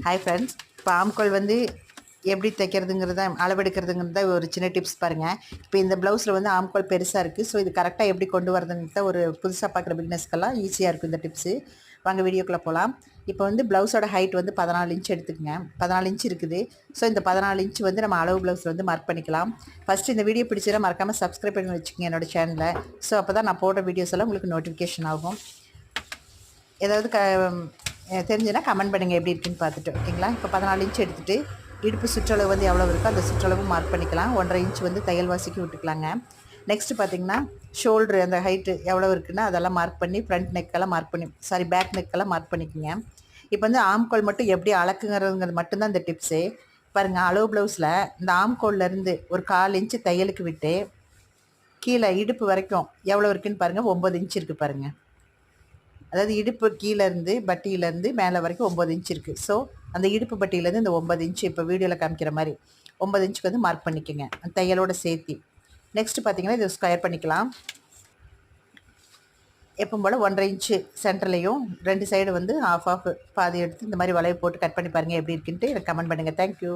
Hi friends இப்போ வந்து எப்படி தைக்கிறதுங்கிறத தான் ஒரு சின்ன டிப்ஸ் பாருங்கள் இப்போ இந்த ப்ளவுஸில் வந்து ஆம்கோல் பெருசாக இருக்குது ஸோ இது கரெக்டாக எப்படி கொண்டு வரதுங்கிறத ஒரு புதுசாக பார்க்குற பிக்னஸ்க்கெல்லாம் ஈஸியாக இருக்கும் இந்த டிப்ஸு வாங்க வீடியோக்குள்ளே போகலாம் இப்போ வந்து ப்ளவுஸோட ஹைட் வந்து பதினாலு இன்ச் எடுத்துக்கங்க. பதினாலு இன்ச் இருக்குது. ஸோ இந்த பதினாலு இன்ச் வந்து நம்ம அளவு ப்ளவுஸில் வந்து மார்க் பண்ணிக்கலாம். ஃபஸ்ட்டு இந்த வீடியோ பிடிச்சதை மறக்காமல் சப்ஸ்கிரைப் பண்ணி வச்சுக்கோங்க என்னோடய சேனலில் ஸோ அப்போ தான் நான் போடுற வீடியோஸ் எல்லாம் உங்களுக்கு நோட்டிஃபிகேஷன் ஆகும். ஏதாவது க தெரிஞ்சுன்னா கமெண்ட் பண்ணுங்கள் எப்படி இருக்குன்னு பார்த்துட்டு ஓகேங்களா இப்போ பதினாலு இன்ச் எடுத்துகிட்டு இடுப்பு சுற்றளவு வந்து எவ்வளோ இருக்கோ அந்த சுற்றளவு மார்க் பண்ணிக்கலாம். ஒன்றரை இன்ச் வந்து தையல் வாசிக்கு விட்டுக்கலாங்க. நெக்ஸ்ட்டு பார்த்தீங்கன்னா ஷோல்ட்ரு அந்த ஹைட்டு எவ்வளோ இருக்குன்னா அதெல்லாம் மார்க் பண்ணி ஃப்ரண்ட் நெக்கெல்லாம் மார்க் பண்ணி சாரி பேக் நெக்கெல்லாம் மார்க் பண்ணிக்கோங்க. இப்போ வந்து ஆம்கோல் மட்டும் எப்படி அளக்குங்கிறதுங்கிறது மட்டும்தான் இந்த டிப்ஸு பாருங்கள் அளவு ப்ளவுஸில் இந்த ஆம்கோல்லேருந்து ஒரு கால் இன்ச்சு தையலுக்கு விட்டு கீழே இடுப்பு வரைக்கும் எவ்வளோ இருக்குன்னு பாருங்கள் ஒம்பது இன்ச் இருக்குது பாருங்கள் அதாவது இடுப்பு கீழேருந்து பட்டியிலேருந்து மேலே வரைக்கும் ஒம்பது இன்ச் இருக்குது ஸோ அந்த இடுப்பு பட்டியிலேருந்து இந்த ஒம்பது இன்ச் இப்போ வீடியோவில் காமிக்கிற மாதிரி ஒம்பது இன்ச்சுக்கு வந்து மார்க் பண்ணிக்கோங்க. தையலோட சேர்த்தி. நெக்ஸ்ட் பார்த்தீங்கன்னா இதை ஸ்கொயர் பண்ணிக்கலாம். எப்பவும் போல் ஒன்றரை இன்ச்சு சென்டர்லேயும் ரெண்டு சைடு வந்து ஆஃப் ஆஃப் பாதி எடுத்து இந்த மாதிரி வளைவு போட்டு கட் பண்ணி பாருங்கள் எப்படி இருக்குன்ட்டு எனக்கு கமெண்ட் பண்ணுங்கள் தேங்க்யூ